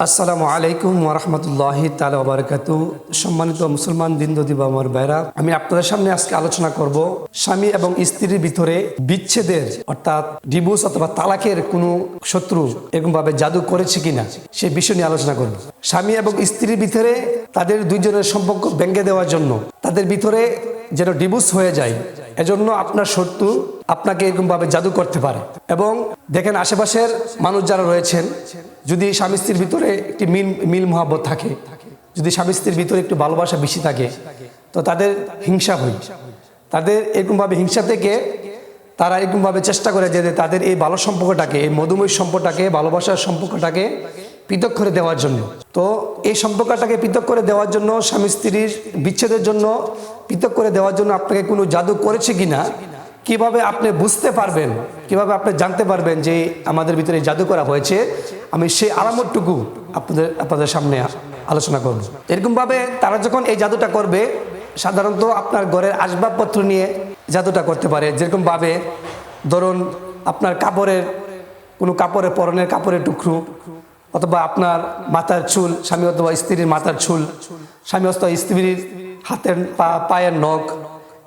আসসালামু আলাইকুম ওরহমতুল্লাহ তালা সম্মানিত মুসলমান দিনদী বা আমার ভাইরা আমি আপনাদের সামনে আজকে আলোচনা করব স্বামী এবং স্ত্রীর ভিতরে বিচ্ছেদের, অর্থাৎ ডিভোর্স অথবা তালাকের কোনো শত্রু এরকম ভাবে জাদু করেছে কিনা সেই বিষয় নিয়ে আলোচনা করব। স্বামী এবং স্ত্রীর ভিতরে তাদের দুইজনের সম্পর্ক ভেঙে দেওয়ার জন্য, তাদের ভিতরে যেন ডিভোর্স হয়ে যায়, এজন্য আপনার শত্রু আপনাকে এরকমভাবে জাদু করতে পারে। এবং দেখেন আশেপাশের মানুষ যারা রয়েছেন, যদি স্বামী স্ত্রীর ভিতরে একটি মিল মিল মহাব্বত থাকে, যদি স্বামী স্ত্রীর ভিতরে একটু ভালোবাসা বেশি থাকে, তো তাদের হিংসা হয়। তাদের এরকমভাবে হিংসা থেকে তারা এরকমভাবে চেষ্টা করে যে তাদের এই ভালো সম্পর্কটাকে, এই মধুময় সম্পর্কটাকে, ভালোবাসার সম্পর্কটাকে পৃথক করে দেওয়ার জন্য। তো এই সম্পর্কটাকে পৃথক করে দেওয়ার জন্য, স্বামী স্ত্রীর বিচ্ছেদের জন্য পৃথক করে দেওয়ার জন্য আপনাকে কোনো জাদু করেছে কিনা কীভাবে আপনি বুঝতে পারবেন, কীভাবে আপনি জানতে পারবেন যে আমাদের ভিতরে জাদু করা হয়েছে, আমি সেই আলামতটুকু আপনাদের আপনাদের সামনে আলোচনা করব। এরকমভাবে তারা যখন এই জাদুটা করবে, সাধারণত আপনার ঘরের আসবাবপত্র নিয়ে জাদুটা করতে পারে। যেরকমভাবে ধরুন আপনার কাপড়ের, কোনো কাপড়ের পরনের কাপড়ের টুকরো, অথবা আপনার মাথার চুল, স্বামী অথবা স্ত্রীর মাথার চুল, স্বামী অথবা স্ত্রীর হাতের পায়ের নখ,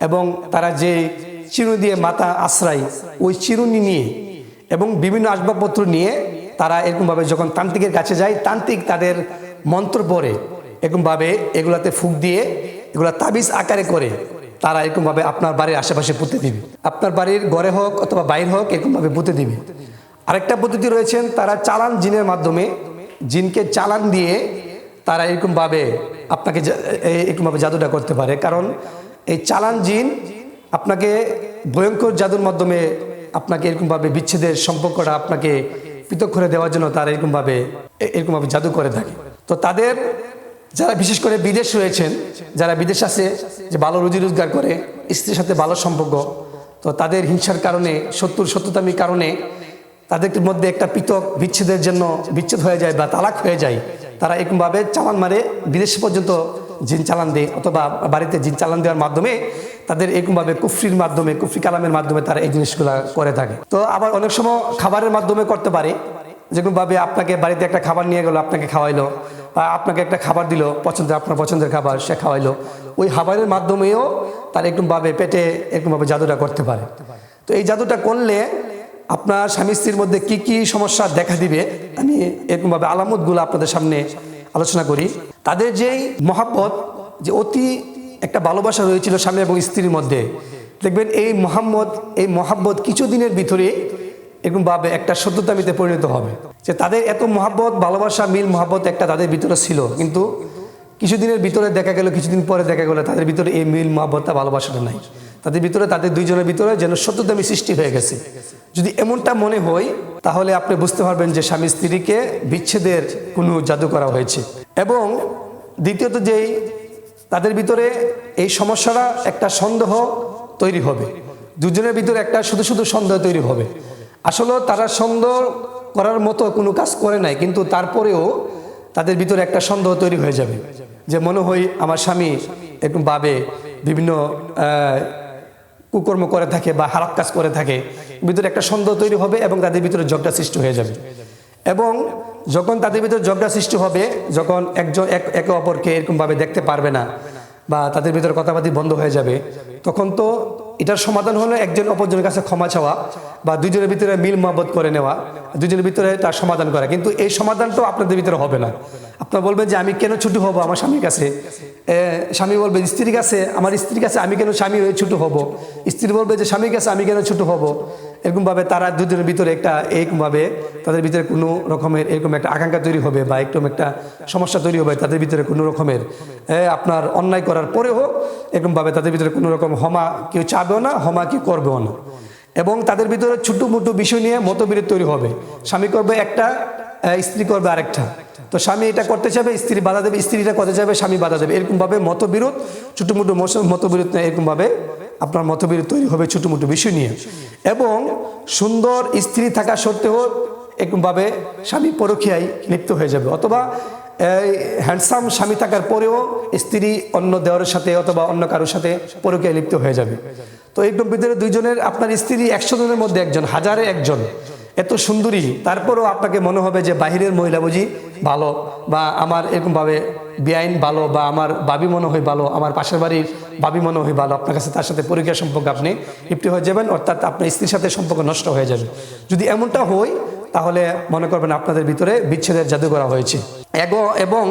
এবং তারা যে চিরুনি দিয়ে মাথা আশ্রয়, ওই চিরুনি নিয়ে এবং বিভিন্ন আসবাবপত্র নিয়ে তারা এরকমভাবে যখন তান্ত্রিকের কাছে যায়, তান্ত্রিক তাদের মন্ত্র পড়ে। এরকমভাবে এগুলাতে ফুক দিয়ে, এগুলা তাবিজ আকারে করে তারা এরকমভাবে আপনার বাড়ির আশেপাশে পুঁতে দিবে। আপনার বাড়ির ঘরে হোক অথবা বাইর হোক এরকমভাবে পুঁতে দিবে। আরেকটা পদ্ধতি রয়েছেন, তারা চালান জিনের মাধ্যমে, জিনকে চালান দিয়ে তারা এরকমভাবে আপনাকে এরকমভাবে জাদুটা করতে পারে। কারণ এই চালান জিন আপনাকে ভয়ঙ্কর জাদুর মাধ্যমে আপনাকে এরকমভাবে বিচ্ছেদের সম্পর্কটা আপনাকে পৃথক করে দেওয়ার জন্য তারা এরকমভাবে এরকমভাবে জাদু করে থাকে। তো তাদের যারা বিশেষ করে বিদেশ রয়েছেন, যারা বিদেশ আছে, যে ভালো রুজি রোজগার করে, স্ত্রীর সাথে ভালো সম্পর্ক, তো তাদের হিংসার কারণে, শত্রুর শত্রুতামির কারণে তাদের মধ্যে একটা পৃথক বিচ্ছেদের জন্য বিচ্ছেদ হয়ে যায় বা তালাক হয়ে যায়। তারা এরকমভাবে চালান মারে, বিদেশ পর্যন্ত জিন চালান দেয় অথবা বাড়িতে জিন চালান দেওয়ার মাধ্যমে তাদের এরকমভাবে কুফরির মাধ্যমে, কুফরি কালামের মাধ্যমে তারা এই জিনিসগুলো করে থাকে। তো আবার অনেক সময় খাবারের মাধ্যমে করতে পারে। যেরকমভাবে আপনাকে বাড়িতে একটা খাবার নিয়ে গেলো, আপনাকে খাওয়াইলো, বা আপনাকে একটা খাবার দিল, পছন্দের, আপনার পছন্দের খাবার সে খাওয়াইলো। ওই খাবারের মাধ্যমেও তার এরকমভাবে পেটে এরকমভাবে জাদুটা করতে পারে। তো এই জাদুটা করলে আপনার স্বামী স্ত্রীর মধ্যে কি কি সমস্যা দেখা দিবে, আমি এরকমভাবে আলামতগুলো আপনাদের সামনে আলোচনা করি। তাদের যেই মহাব্বত, যে অতি একটা ভালোবাসা রয়েছিল স্বামী এবং স্ত্রীর মধ্যে। দেখবেন এই মোহাম্মদ, এই মহাব্বত কিছুদিনের ভিতরে এরকমভাবে একটা সত্যতামিতে পরিণত হবে। যে তাদের এত মহাব্বত, ভালোবাসা, মিল মহাব্বত একটা তাদের ভিতরে ছিল। কিন্তু কিছুদিনের ভিতরে দেখা গেল, কিছুদিন পরে দেখা গেল, তাদের ভিতরে এই মিল মহাব্বতটা ভালোবাসাটা নাই। তাদের ভিতরে, তাদের দুইজনের ভিতরে যেন সত্যতামি সৃষ্টি হয়ে গেছে। যদি এমনটা মনে হয়, তাহলে আপনি বুঝতে পারবেন যে স্বামী স্ত্রীকে বিচ্ছেদের কোনো জাদু করা হয়েছে। এবং দ্বিতীয়ত যেই তাদের ভিতরে এই সমস্যাটা একটা সন্দেহ তৈরি হবে। দুজনের ভিতরে একটা শুধু শুধু সন্দেহ তৈরি হবে। আসলে তারা সন্দেহ করার মতো কোনো কাজ করে নাই, কিন্তু তারপরেও তাদের ভিতরে একটা সন্দেহ তৈরি হয়ে যাবে। যে মনে হয় আমার স্বামী এরকম ভাবে, বিভিন্ন কুকর্ম করে থাকে বা হারাপ কাজ করে থাকে, ভিতরে একটা সন্দেহ তৈরি হবে এবং তাদের ভিতরে ঝগড়া সৃষ্টি হয়ে যাবে। এবং যখন তাদের ভিতরে ঝগড়া সৃষ্টি হবে, যখন একজন এক, একে অপরকে এরকমভাবে দেখতে পারবে না বা তাদের ভিতরে কথাবার্তি বন্ধ হয়ে যাবে, তখন তো এটার সমাধান হলো একজন অপরজনের কাছে ক্ষমা চাওয়া বা দুজনের ভিতরে মিল মহব্বত করে নেওয়া দুজনের ভিতরে তার সমাধান করা। কিন্তু এই সমাধানটাও আপনাদের ভিতরে হবে না। আপনারা বলবেন যে, আমি কেন ছুটি হব আমার স্বামীর কাছে? স্বামী বলবে, স্ত্রীর কাছে, আমার স্ত্রীর কাছে আমি কেন স্বামী হয়ে ছুটো হব? স্ত্রী বলবে যে, স্বামীর কাছে আমি কেন ছুটো হব? এরকমভাবে তারা দুজনের ভিতরে একটা এরকমভাবে তাদের ভিতরে কোনো রকমের এরকম একটা আকাঙ্ক্ষা তৈরি হবে বা একদম একটা সমস্যা তৈরি হবে তাদের ভিতরে কোনো রকমের। আপনার অন্যায় করার পরে হোক, এরকমভাবে তাদের ভিতরে কোনো রকম হমা কেউ চাবেও না, হমা কেউ করবেও না। এবং তাদের ভিতরে ছোট মোটো বিষয় নিয়ে মতবিরোধ তৈরি হবে। স্বামী করবে একটা স্ত্রী করবে আরেকটা। তো স্বামী এটা করতে চাবে স্ত্রী বাধা দেবে স্ত্রী এটা করতে চাবে স্বামী বাধা দেবে। এরকমভাবে মতবিরোধ ছোটো মোটো মতবিরোধ এরকমভাবে আপনার মতবিরোধ তৈরি হবে ছোটো মোটো বিষয় নিয়ে। এবং সুন্দর স্ত্রী থাকা সত্ত্বেও এরকমভাবে স্বামী পরকীয়ায় লিপ্ত হয়ে যাবে। অথবা এই হ্যান্ডসাম স্বামী থাকার পরেও স্ত্রী অন্য দেওয়ারের সাথে অথবা অন্য কারোর সাথে পরকীয়ায় লিপ্ত হয়ে যাবে। তো এরকম ভিতরে দুইজনের, আপনার স্ত্রী একশো জনের মধ্যে একজন, হাজারে একজন। এত সুন্দরী। তারপরও আপনাকে মনে হবে যে বাহিরের মহিলা বুঝি ভালো বা আমার এরকমভাবে বেআইন ভালো বা আমার বাবি মনে হয় ভালো, আমার পাশের বাড়ির বাবি মনে হয় ভালো, আপনার কাছে তার সাথে পরীক্ষা সম্পর্ক আপনি লিপ্তি হয়ে যাবেন, অর্থাৎ আপনার স্ত্রীর সাথে সম্পর্ক নষ্ট হয়ে যাবে। যদি এমনটা হয়, তাহলে মনে করবেন আপনাদের ভিতরে বিচ্ছেদের জাদু করা হয়েছে। এবং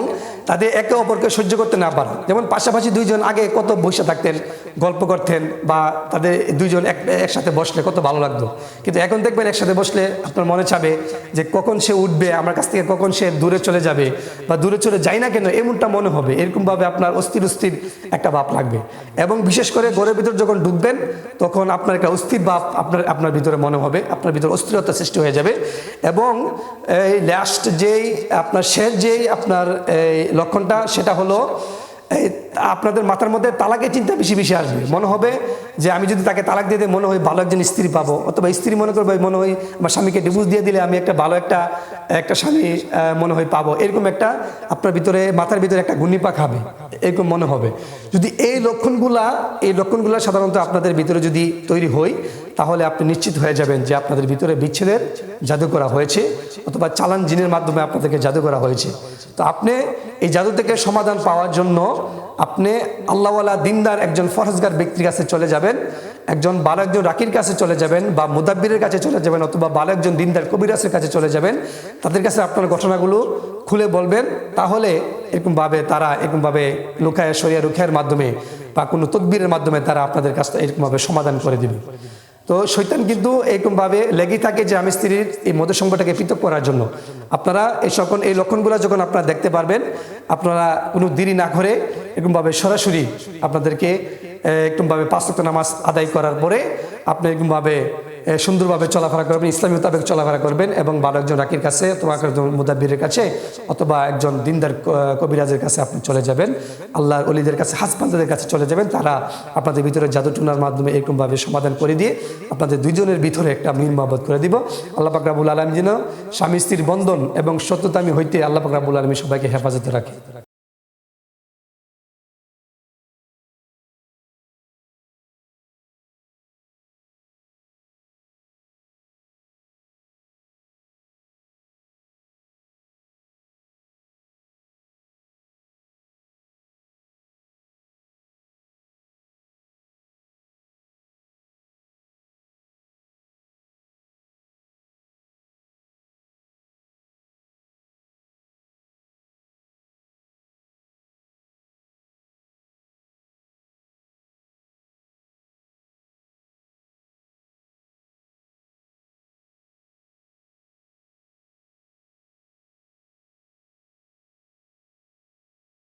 তাদের একে অপরকে সহ্য করতে না পারা। যেমন পাশাপাশি দুইজন আগে কত বসে থাকতেন, গল্প করতেন বা তাদের দুইজন এক, একসাথে বসলে কত ভালো লাগতো। কিন্তু এখন দেখবেন একসাথে বসলে আপনার মনে চাবে যে কখন সে উঠবে, আমার কাছ থেকে কখন সে দূরে চলে যাবে বা দূরে চলে যায় না কেন, এমনটা মনে হবে। এরকমভাবে আপনার অস্থির অস্থির একটা ভাব লাগবে। এবং বিশেষ করে ঘরের ভিতর যখন ঢুকবেন, তখন আপনার একটা অস্থির ভাব আপনার আপনার ভিতরে মনে হবে, আপনার ভিতরে অস্থিরতা সৃষ্টি হয়ে যাবে। এবং এই লাস্ট যেই আপনার শেষ যেই আপনার এই লক্ষণটা, সেটা হলো, এই আপনাদের মাথার মধ্যে তালাকের চিন্তা বেশি বেশি আসবে। মনে হবে যে আমি যদি তাকে তালাক দিয়ে দিই, মনে হয় ভালো একজন স্ত্রী পাবো। অথবা স্ত্রী মনে করবে, মনে হয় আমার স্বামীকে ডিভোর্স দিয়ে দিলে আমি একটা ভালো একটা একটা স্বামী মনে হয় পাবো। এরকম একটা আপনার ভিতরে, মাথার ভিতরে একটা ঘূর্ণিপাক হবে। এরকম মনে হবে। যদি এই লক্ষণগুলা এই লক্ষণগুলা সাধারণত আপনাদের ভিতরে যদি তৈরি হয়, তাহলে আপনি নিশ্চিত হয়ে যাবেন যে আপনাদের ভিতরে বিচ্ছেদের জাদু করা হয়েছে অথবা চালান জিনের মাধ্যমে আপনাদেরকে জাদু করা হয়েছে। তো আপনি এই জাদু থেকে সমাধান পাওয়ার জন্য আপনি আল্লাহওয়ালা দিনদার একজন ফরজগার ব্যক্তির কাছে চলে যাবেন। একজন ভালো একজন রাকির কাছে চলে যাবেন বা মুদাব্বিরের কাছে চলে যাবেন অথবা ভালো একজন দিনদার কবিরাসের কাছে চলে যাবেন, তাদের কাছে আপনার ঘটনাগুলো খুলে বলবেন। তাহলে এরকমভাবে তারা এরকমভাবে লুকায়, সরিয়া রুখিয়ার মাধ্যমে বা কোনো তদবিরের মাধ্যমে তারা আপনাদের কাছে এরকমভাবে সমাধান করে দেবে। তো শৈতান কিন্তু এরকমভাবে লেগেই থাকে যে আমি স্ত্রীর এই মদের সঙ্গটাকে পৃথক করার জন্য। আপনারা এই সকল, এই লক্ষণগুলো যখন আপনারা দেখতে পারবেন, আপনারা কোনো দেরি না করে এরকমভাবে সরাসরি আপনাদেরকে একটুভাবে পাঁচ ওয়াক্ত নামাজ আদায় করার পরে আপনি এরকমভাবে এ, সুন্দরভাবে চলাফেরা করবেন ইসলামী মোতাবেক চলাফেরা করবেন এবং বারো একজন রাকির কাছে অথবা একজন মুদাব্বিরের কাছে অথবা একজন দিনদার কবিরাজের কাছে আপনি চলে যাবেন। আল্লাহর অলিদের কাছে হাসপাতালের কাছে চলে যাবেন। তারা আপনাদের ভিতরে জাদু টুনার মাধ্যমে এরকমভাবে সমাধান করে দিয়ে আপনাদের দুইজনের ভিতরে একটা মিল মহব্বত করে দিব। আল্লাহ পাকরাবুল আলম যেন স্বামী স্ত্রীর বন্ধন এবং সত্যতামি হইতে আল্লাহ পাকরাবুল আলমী সবাইকে হেফাজতে রাখে।